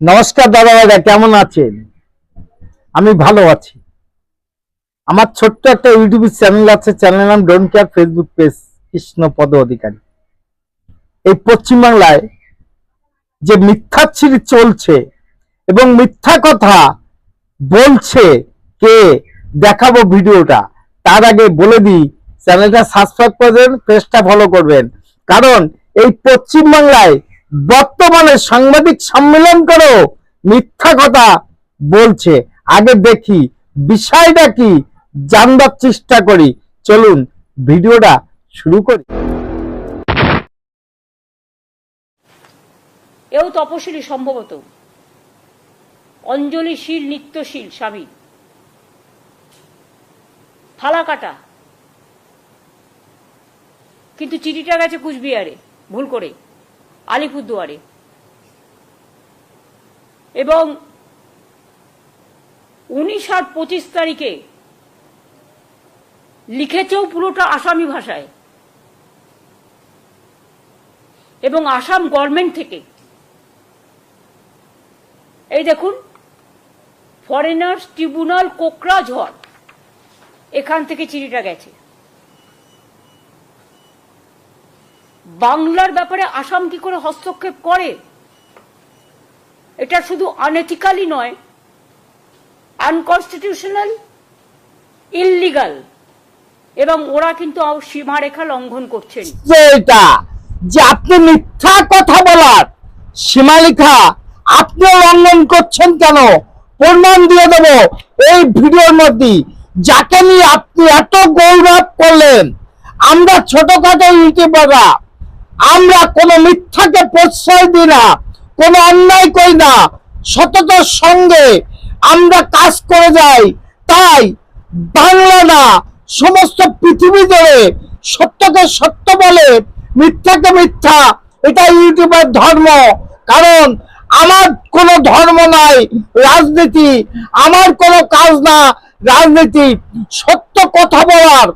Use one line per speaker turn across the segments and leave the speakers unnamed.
নমস্কার দাদা দাদা কেমন আছেন? আমি ভালো আছি। আমার ছোট্ট একটা ইউটিউব চ্যানেল আছে চ্যানেল নাম don't care Facebook page Krishna Pada Adhikari. এই পশ্চিমবাংলায় যে মিথ্যা মিথ্যাচ্ছিরি চলছে এবং মিথ্যা কথা বলছে কে, দেখাবো ভিডিওটা। তার আগে বলে দিই, চ্যানেলটা সাবস্ক্রাইব করবেন পেজটা ফলো করবেন। কারণ এই পশ্চিমবাংলায় বর্তমানে সাংবাদিক সম্মেলন করেও মিথ্যা কথা বলছে। আগে দেখি, বিষয়টা কি জানবার চেষ্টা করি। চলুন, ভিডিওটা শুরু করি।
এও তপশিলি সম্ভবত। অঞ্জলিশীল, নিত্যশীল স্বামী। ফালাকাটা কিন্তু চিঠিটা গেছে কুচবিহারে, ভুল করে। আলিপুরদুয়ারে। এবং উনিশ আট পঁচিশ তারিখে লিখেছেও পুরোটা আসামি ভাষায়। এবং আসাম গভর্নমেন্ট থেকে। এই দেখুন, ফরেনার্স ট্রিব্যুনাল কোকরাঝড়, এখান থেকে চিঠিটা গেছে। বাংলার ব্যাপারে আসাম কি করে হস্তক্ষেপ করে? এটা শুধু আনএথিক্যালি নয় আনকনস্টিটিউশনাল ইললিগাল এবং ওরা কিন্তু সীমারেখা লঙ্ঘন করছেন।
এটা, যে আপনি মিথ্যা কথা বলার সীমালেখা আপনি লঙ্ঘন করছেন কেন? প্রমাণ দিয়ে দেব এই ভিডিওর মধ্যে। যাকে নিয়ে আপনি এত গৌরব করলেন, আমরা ছোটখাটো ইউটিউবাররা আমরা কোনো মিথ্যাকে প্রশ্রয় দিই না, কোনো অন্যায় করি না। সততার সঙ্গে আমরা কাজ করে যাই। তাই বাংলা না, সমস্ত পৃথিবী জুড়ে সত্যকে সত্য বলে, মিথ্যাকে মিথ্যা এটা ইউটিউবের ধর্ম। কারণ আমার কোনো ধর্ম নাই, রাজনীতি। আমার কোনো কাজ না, রাজনীতি। সত্য কথা বলার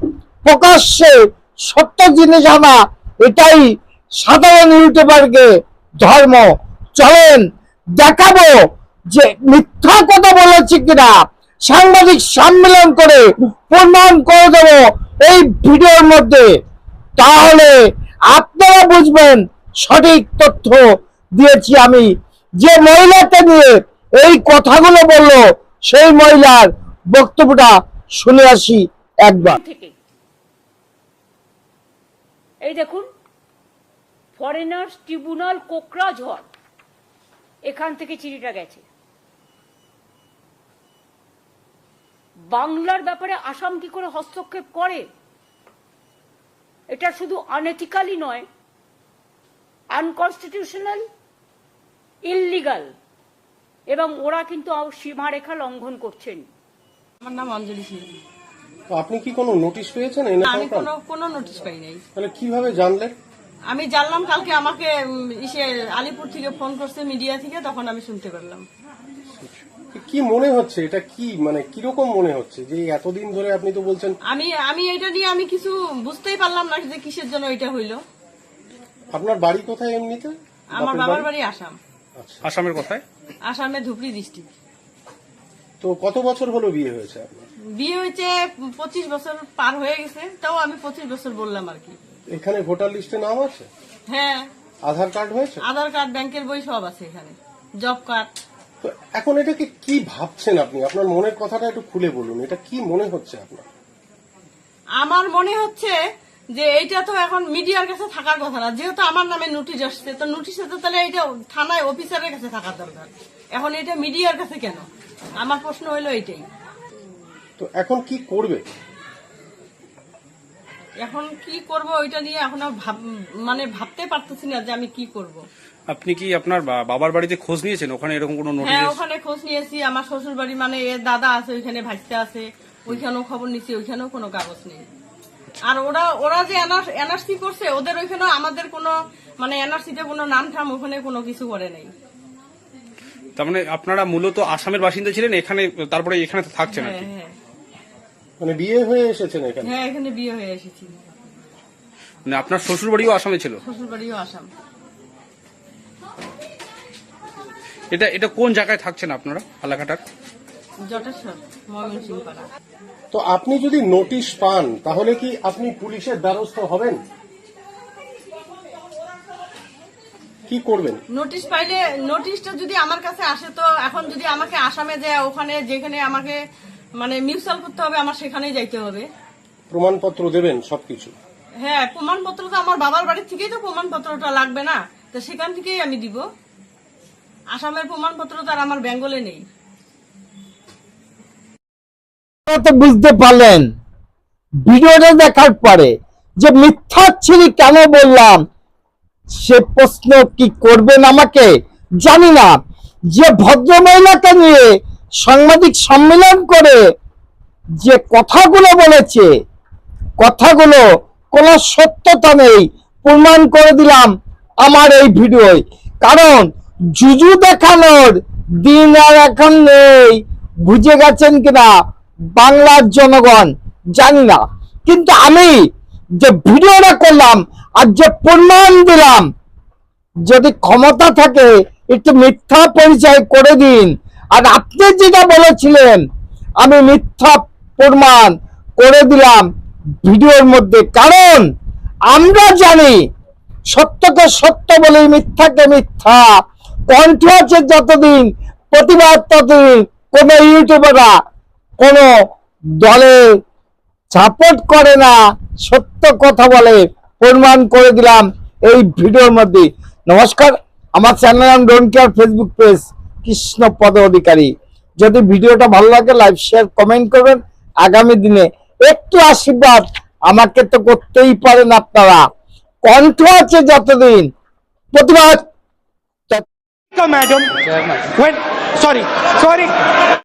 প্রকাশ্যে সত্য জিনিস আনা, এটাই সাধারণ ইউটিউবারকে ধর্ম, চলেন দেখাবো যে মিথ্যা কথা বলেছি কিনা। সাংবাদিক সম্মেলন করে প্রমাণ করে দেবো এই ভিডিওর মধ্যে। তাহলে আপনারা বুঝবেন সঠিক তথ্য দিয়েছি আমি। যে মহিলাকে নিয়ে এই কথাগুলো বলল, সেই মহিলার বক্তব্যটা শুনে আসি একবার।
এই দেখুন ফরেনার্স ট্রিব্যুনাল কোকরাঝড়। এখান থেকে চিঠিটা গেছে। বাংলার ব্যাপারে আসাম কি করে হস্তক্ষেপ করে? এটা শুধু আনএথিক্যালি নয় আনকনস্টিটিউশনাল ইললিগাল এবং ওরা কিন্তু সীমারেখা লঙ্ঘন করছেন।
আমার নাম অঞ্জলি সিং
আপনি কি কোনো নোটিশ পেয়েছেন
আমি কোনো কোনো নোটিশ পাই নাই
তাহলে কীভাবে জানলেন?
আমি জানলাম কালকে আমাকে ইসে আলিপুর থেকে ফোন করছে মিডিয়া থেকে তখন আমি শুনতে পারলাম।
কি মনে হচ্ছে? এটা কি মানে কীরকম মনে হচ্ছে? যে এতদিন ধরে আপনি তো বলছেন
আমি আমি এটা নিয়ে আমি কিছু বুঝতেই পারলাম না যে কিসের জন্য এটা হইল।
আপনার বাড়ি কোথায় এমনিতে?
আমার বাবার
বাড়ি?
আসাম।
আচ্ছা।
আসামের কোথায়?
আসামে ধুবড়ি ডিস্ট্রিক্ট
তো কত বছর হলো বিয়ে হয়েছে আপনার?
বিয়ে হয়েছে পঁচিশ বছর পার হয়ে গেছে তাও আমি পঁচিশ বছর বললাম আর কি।
এখানে ভোটার লিস্টে নাম আছে?
হ্যাঁ।
আধার কার্ড হয়েছে?
আধার কার্ড ব্যাংকের বই সব আছে এখানে। Job card.
তো এখন এটাকে কি ভাবছেন আপনি? আপনার মনের কথাটা একটু খুলে বলুন। এটা কি মনে হচ্ছে আপনার?
আমার মনে হচ্ছে যে এইটা তো এখন মিডিয়ার কাছে থাকার কথা না। যেহেতু আমার নামে নোটিশ আসছে তো নোটিশে তো তাহলে এটা থানায় অফিসারের কাছে থাকার দরকার। এখন এটা মিডিয়ার কাছে কেন? আমার প্রশ্ন হলো এইটাই।
তো এখন কি করবে?
এখন কি করব ওইটা নিয়ে এখন মানে ভাবতে পারতেছি না যে আমি কি করব।
আপনি কি আপনার বাবার বাড়িতে খোঁজ নিয়েছেন? ওখানে এরকম কোনো নোটিশ
হ্যাঁ ওখানে খোঁজ নিয়েছি। আমার শ্বশুর বাড়ি মানে এর দাদা আছে ওইখানে ভাইস্তে আছে। ওইখানেও খবর নিছি ওইখানেও কোনো কাগজ নেই। আর ওরা ওরা যে এনআরসি করছে ওদের ওইখানে আমাদের কোনো মানে এনআরসিতে কোনো নাম ঠাম ওখানে কোনো কিছু করে নাই।
তার মানে আপনারা মূলত আসামের বাসিন্দা ছিলেন এখানে তারপরে এখানে থাকছেন আর
হ্যাঁ
কি
হ্যাঁ।
মানে বিয়ে হয়ে এসেছেন এখানে?
হ্যাঁ এখানে বিয়ে হয়ে এসেছি।
মানে আপনার শ্বশুর বাড়িও আসামে ছিল?
শ্বশুর বাড়িও আসাম।
এটা এটা কোন জায়গায় থাকছেন আপনারা এলাকাটার
জটেশ্বর ময়মনসিংহ পাড়া
তো আপনি যদি নোটিশ পান তাহলে কি আপনি পুলিশের দ্বারস্থ হবেন? কি করবেন?
নোটিশ পাইলে নোটিশটা যদি আমার কাছে আসে তো এখন যদি আমাকে আসামে যায় ওখানে যেখানে আমাকে মানে মিউচুয়াল করতে হবে আমার সেখানেই যাইতে হবে।
প্রমাণপত্র দেবেন সবকিছু?
হ্যাঁ প্রমাণপত্র তো আমার বাবার বাড়ির থেকেই তো প্রমাণপত্রটা লাগবে না। তো সেখান থেকেই আমি দিব। আসামের প্রমাণপত্র তো আর আমার বেঙ্গলে নেই।
তো বুঝতে পারলেন ভিডিওটা দেখার পরে যে মিথ্যাচ্ছিরি কেন বললাম সে প্রশ্ন কি করবেন আমাকে? জানি না। যে ভদ্রমহিলাকে নিয়ে সাংবাদিক সম্মেলন করে যে কথাগুলো বলেছে, কথাগুলো কোনো সত্যতা নেই, প্রমাণ করে দিলাম আমার এই ভিডিওয়। কারণ জুজু দেখানোর দিন আর এখন নেই, বুঝে গেছেন কিনা? বাংলার জনগণ জানি না। কিন্তু আমি যে ভিডিওটা করলাম আর যে প্রমাণ দিলাম, যদি ক্ষমতা থাকে, একটু মিথ্যা পরিচয় করে দিন। আর আপনি যেটা বলেছিলেন, আমি মিথ্যা প্রমাণ করে দিলাম ভিডিওর মধ্যে। কারণ আমরা জানি সত্যকে সত্য বলে মিথ্যাকে মিথ্যা। কণ্ঠ আছে যতদিন, প্রতিবাদ ততদিন। কোনো ইউটিউবাররা কোনো দলে সাপোর্ট করে না, সত্য কথা বলে প্রমাণ করে দিলাম এই ভিডিওর মধ্যে। নমস্কার, আমার চ্যানেল নাম don't care, Facebook page. Krishna Pada Adhikari যদি ভিডিওটা ভালো লাগে লাইভ শেয়ার কমেন্ট করবেন। আগামী দিনে একটু আশীর্বাদ আমাকে তো করতেই পারেন আপনারা। কণ্ঠ আছে যতদিন। প্রতিবাদ।
Madam sorry sorry.